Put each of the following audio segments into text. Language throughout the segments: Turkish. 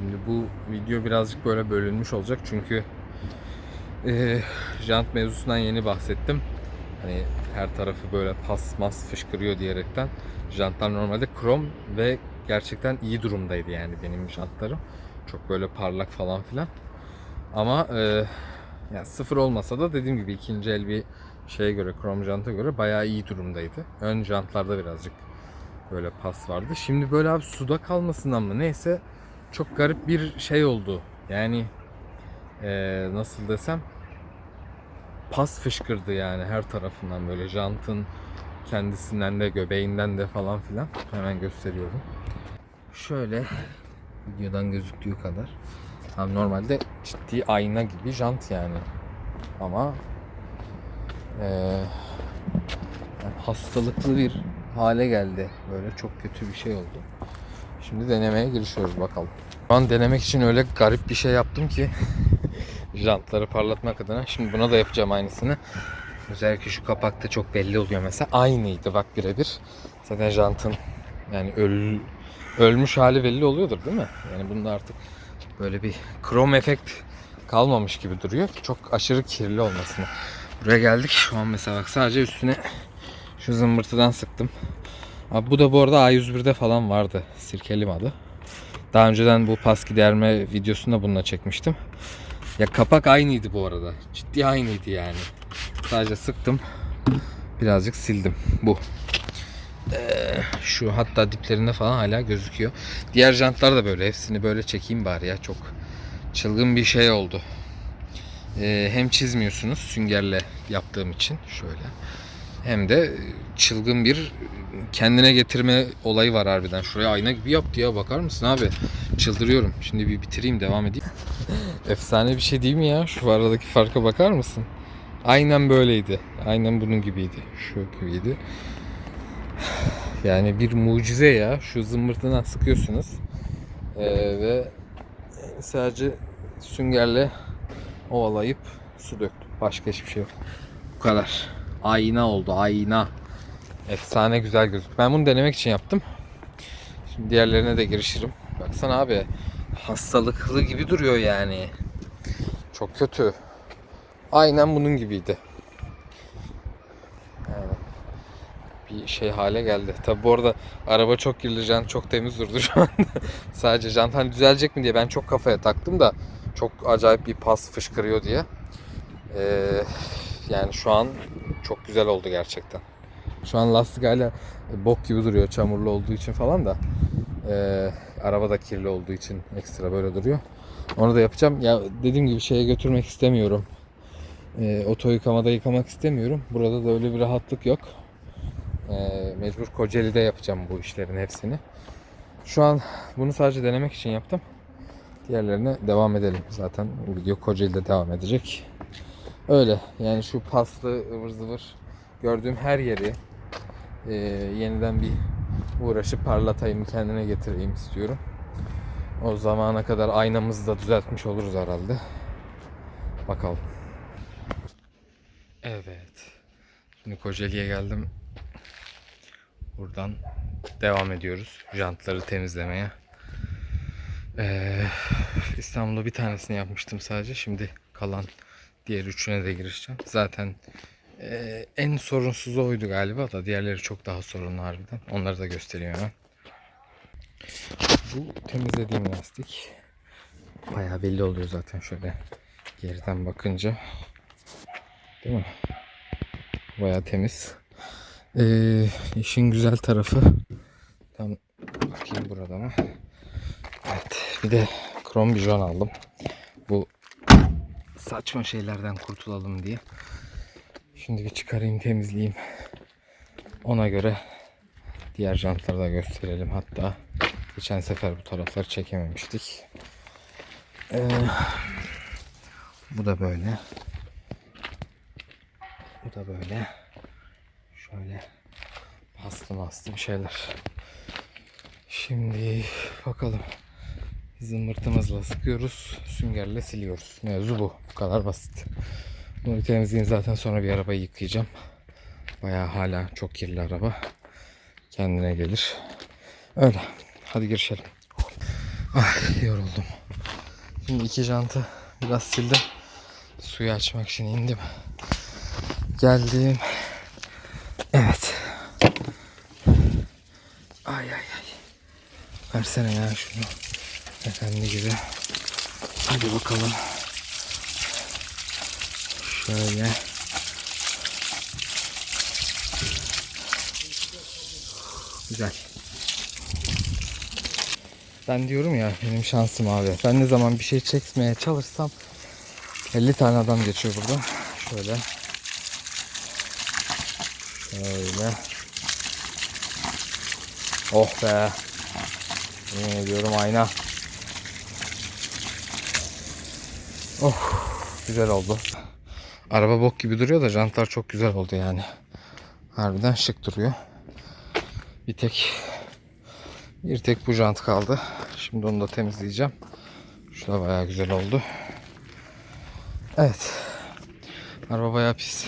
Şimdi bu video birazcık böyle bölünmüş olacak çünkü eee jant mevzusundan yeni bahsettim. Hani her tarafı böyle pas mas fışkırıyor diyerekten. Jantlar normalde krom ve gerçekten iyi durumdaydı yani benim jantlarım. Çok böyle parlak falan filan. Ama eee yani sıfır olmasa da dediğim gibi ikinci el bir şeye göre, krom janta göre bayağı iyi durumdaydı. Ön jantlarda birazcık böyle pas vardı. Şimdi böyle abi suda kalmasından mı neyse çok garip bir şey oldu. Yani eee, nasıl desem pas fışkırdı yani her tarafından böyle jantın kendisinden de göbeğinden de falan filan. Hemen gösteriyorum. Şöyle videodan gözüktüğü kadar. Tam normalde ciddi ayna gibi jant yani. Ama eee, yani hastalıklı bir hale geldi. Böyle çok kötü bir şey oldu. Şimdi denemeye girişiyoruz bakalım. Şu an denemek için öyle garip bir şey yaptım ki jantları parlatmak adına. Şimdi buna da yapacağım aynısını. Özellikle şu kapakta çok belli oluyor mesela. Aynıydı bak birebir. Zaten jantın yani öl, ölmüş hali belli oluyordur değil mi? Yani bunda artık böyle bir krom efekt kalmamış gibi duruyor. Çok aşırı kirli olmasına. Buraya geldik. Şu an mesela bak sadece üstüne şu zımbırtıdan sıktım. Abi bu da bu arada A101'de falan vardı. Sirkelim adı. Daha önceden bu pas giderme videosunda bununla çekmiştim. Ya kapak aynıydı bu arada. Ciddi aynıydı yani. Sadece sıktım. Birazcık sildim. Bu. Ee, şu hatta diplerinde falan hala gözüküyor. Diğer jantlar da böyle. Hepsini böyle çekeyim bari ya. Çok çılgın bir şey oldu. Ee, hem çizmiyorsunuz süngerle yaptığım için şöyle. Hem de çılgın bir kendine getirme olayı var harbiden. Şuraya ayna gibi yaptı ya bakar mısın abi? Çıldırıyorum. Şimdi bir bitireyim devam edeyim. Efsane bir şey değil mi ya? Şu aradaki farka bakar mısın? Aynen böyleydi. Aynen bunun gibiydi. Şu gibiydi. Yani bir mucize ya. Şu zımbırtıdan sıkıyorsunuz. Ee, ve sadece süngerle ovalayıp su döktüm. Başka hiçbir şey yok. Bu kadar. Ayna oldu. Ayna. Efsane güzel gözüküyor. Ben bunu denemek için yaptım. Şimdi diğerlerine de girişirim. Baksana abi. Hastalıklı gibi duruyor yani. Çok kötü. Aynen bunun gibiydi. Yani bir şey hale geldi. Tabi bu arada araba çok kirli, jant çok temiz durdu şu anda. Sadece jant hani düzelecek mi diye ben çok kafaya taktım da çok acayip bir pas fışkırıyor diye. Ee, yani şu an çok güzel oldu gerçekten. Şu an lastik hala bok gibi duruyor çamurlu olduğu için falan da. Ee, araba da kirli olduğu için ekstra böyle duruyor. Onu da yapacağım. Ya dediğim gibi şeye götürmek istemiyorum. Ee, oto yıkamada yıkamak istemiyorum. Burada da öyle bir rahatlık yok. Ee, mecbur Kocaeli'de yapacağım bu işlerin hepsini. Şu an bunu sadece denemek için yaptım. Diğerlerine devam edelim. Zaten video Kocaeli'de devam edecek. Öyle. Yani şu paslı ıvır zıvır gördüğüm her yeri e, yeniden bir uğraşıp parlatayım, kendine getireyim istiyorum. O zamana kadar aynamızı da düzeltmiş oluruz herhalde. Bakalım. Evet. Şimdi Kocaeli'ye geldim. Buradan devam ediyoruz. Jantları temizlemeye. Ee, İstanbul'da bir tanesini yapmıştım sadece. Şimdi kalan diğer üçüne de girişeceğim. Zaten ee, en sorunsuz oydu galiba da diğerleri çok daha sorunlu harbiden. Onları da göstereyim hemen. Bu temizlediğim lastik. Bayağı belli oluyor zaten şöyle geriden bakınca. Değil mi? Bayağı temiz. Ee, işin güzel tarafı tam bakayım burada mı? Evet. Bir de krom bijon aldım. Bu saçma şeylerden kurtulalım diye. Şimdi bir çıkarayım temizleyeyim. Ona göre diğer jantları da gösterelim. Hatta geçen sefer bu tarafları çekememiştik. Ee, bu da böyle. Bu da böyle. Şöyle paslı maslı bir şeyler. Şimdi bakalım. Zımbırtımızla sıkıyoruz. Süngerle siliyoruz. Mevzu bu. Bu kadar basit. Bunu bir temizleyeyim zaten sonra bir arabayı yıkayacağım. Bayağı hala çok kirli araba. Kendine gelir. Öyle. Hadi girişelim. Ay yoruldum. Şimdi iki jantı biraz sildim. Suyu açmak için indim. Geldim. Evet. Ay ay ay. Versene ya şunu. Efendi gibi. Hadi bakalım. Şöyle. Güzel. Ben diyorum ya benim şansım abi. Ben ne zaman bir şey çekmeye çalışsam 50 tane adam geçiyor burada. Şöyle. Şöyle. Oh be. Yemin ediyorum ayna. Oh güzel oldu. Araba bok gibi duruyor da jantlar çok güzel oldu yani. Harbiden şık duruyor. Bir tek bir tek bu jant kaldı. Şimdi onu da temizleyeceğim. Şu da bayağı güzel oldu. Evet. Araba bayağı pis.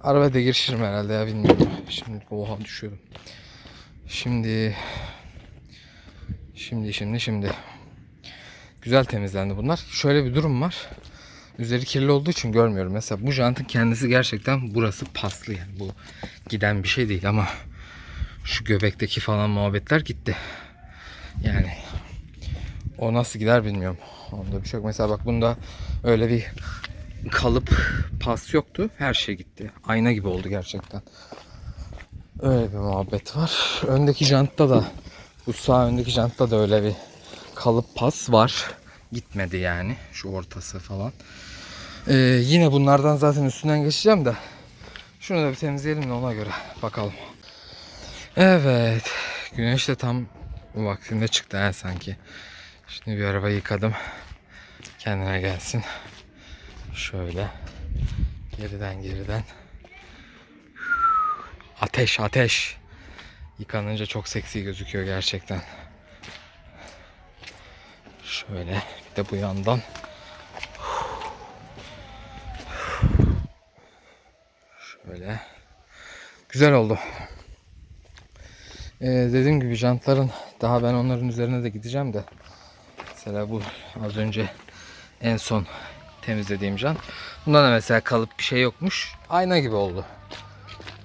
Araba da girişirim herhalde ya bilmiyorum. Şimdi oha düşüyorum. Şimdi şimdi şimdi şimdi güzel temizlendi bunlar. Şöyle bir durum var. Üzeri kirli olduğu için görmüyorum. Mesela bu jantın kendisi gerçekten burası paslı yani. Bu giden bir şey değil ama şu göbekteki falan muhabbetler gitti. Yani o nasıl gider bilmiyorum. Onda bir şey yok. Mesela bak bunda öyle bir kalıp pas yoktu. Her şey gitti. Ayna gibi oldu gerçekten. Öyle bir muhabbet var. Öndeki jantta da bu sağ öndeki jantta da öyle bir kalıp pas var. Gitmedi yani. Şu ortası falan. Ee, yine bunlardan zaten üstünden geçeceğim de. Şunu da bir temizleyelim de ona göre bakalım. Evet. Güneş de tam vaktinde çıktı ha sanki. Şimdi bir araba yıkadım. Kendine gelsin. Şöyle. Geriden geriden. Ateş ateş. Yıkanınca çok seksi gözüküyor gerçekten. Şöyle bir de bu yandan. Şöyle. Güzel oldu. Ee, dediğim gibi jantların daha ben onların üzerine de gideceğim de. Mesela bu az önce en son temizlediğim jant. Bunda da mesela kalıp bir şey yokmuş. Ayna gibi oldu.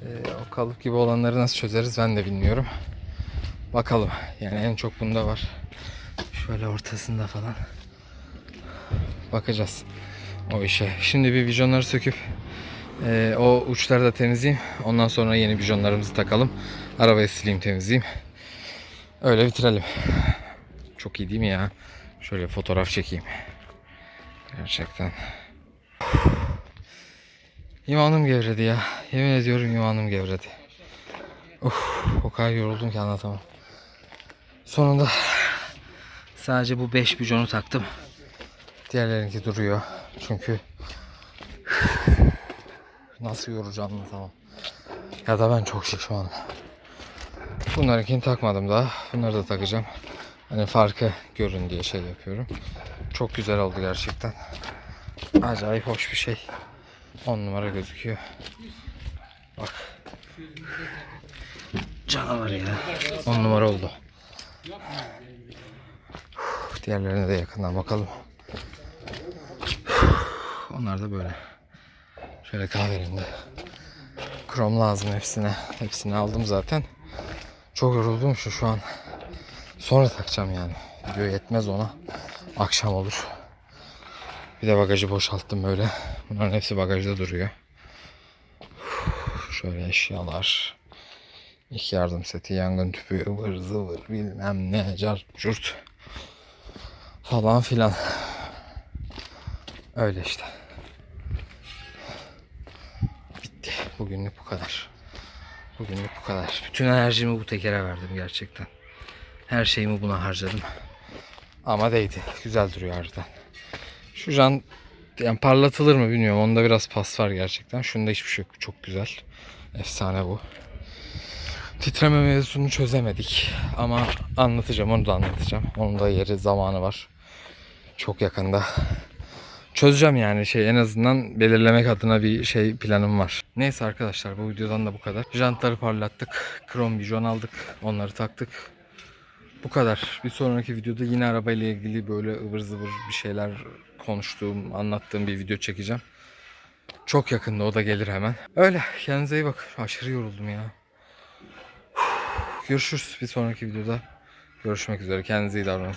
Ee, o kalıp gibi olanları nasıl çözeriz ben de bilmiyorum. Bakalım. Yani en çok bunda var. Şöyle ortasında falan. Bakacağız o işe. Şimdi bir vizyonları söküp e, o uçları da temizleyeyim. Ondan sonra yeni vizyonlarımızı takalım. Arabayı sileyim temizleyeyim. Öyle bitirelim. Çok iyi değil mi ya? Şöyle fotoğraf çekeyim. Gerçekten. İmanım gevredi ya. Yemin ediyorum imanım gevredi. Of, o kadar yoruldum ki anlatamam. Sonunda sadece bu 5 biconu taktım. Diğerlerinki duruyor. Çünkü nasıl yorucu anlatamam. Ya da ben çok şişmanım. Bunlarınkini takmadım daha. Bunları da takacağım. Hani farkı görün diye şey yapıyorum. Çok güzel oldu gerçekten. Acayip hoş bir şey. 10 numara gözüküyor. Bak. Canavar ya. 10 numara oldu. Diğerlerine de yakından bakalım. Onlar da böyle. Şöyle kahverengi. Krom lazım hepsine. Hepsini aldım zaten. Çok yoruldum şu şu an. Sonra takacağım yani. Video yetmez ona. Akşam olur. Bir de bagajı boşalttım böyle. Bunların hepsi bagajda duruyor. Şöyle eşyalar. İlk yardım seti, yangın tüpü, ıvır zıvır bilmem ne, car curt. Falan filan. Öyle işte. Bitti. Bugünlük bu kadar. Bugünlük bu kadar. Bütün enerjimi bu tekere verdim gerçekten. Her şeyimi buna harcadım. Ama değdi. Güzel duruyor harbiden. Şu can yani parlatılır mı bilmiyorum. Onda biraz pas var gerçekten. Şunda hiçbir şey yok. Çok güzel. Efsane bu. Titreme mevzusunu çözemedik. Ama anlatacağım. Onu da anlatacağım. Onun da yeri zamanı var. Çok yakında. Çözeceğim yani şey en azından belirlemek adına bir şey planım var. Neyse arkadaşlar bu videodan da bu kadar. Jantları parlattık. Krom bijon aldık. Onları taktık. Bu kadar. Bir sonraki videoda yine arabayla ilgili böyle ıvır zıvır bir şeyler konuştuğum, anlattığım bir video çekeceğim. Çok yakında o da gelir hemen. Öyle. Kendinize iyi bakın. Aşırı yoruldum ya. Görüşürüz bir sonraki videoda. Görüşmek üzere. Kendinize iyi davranın.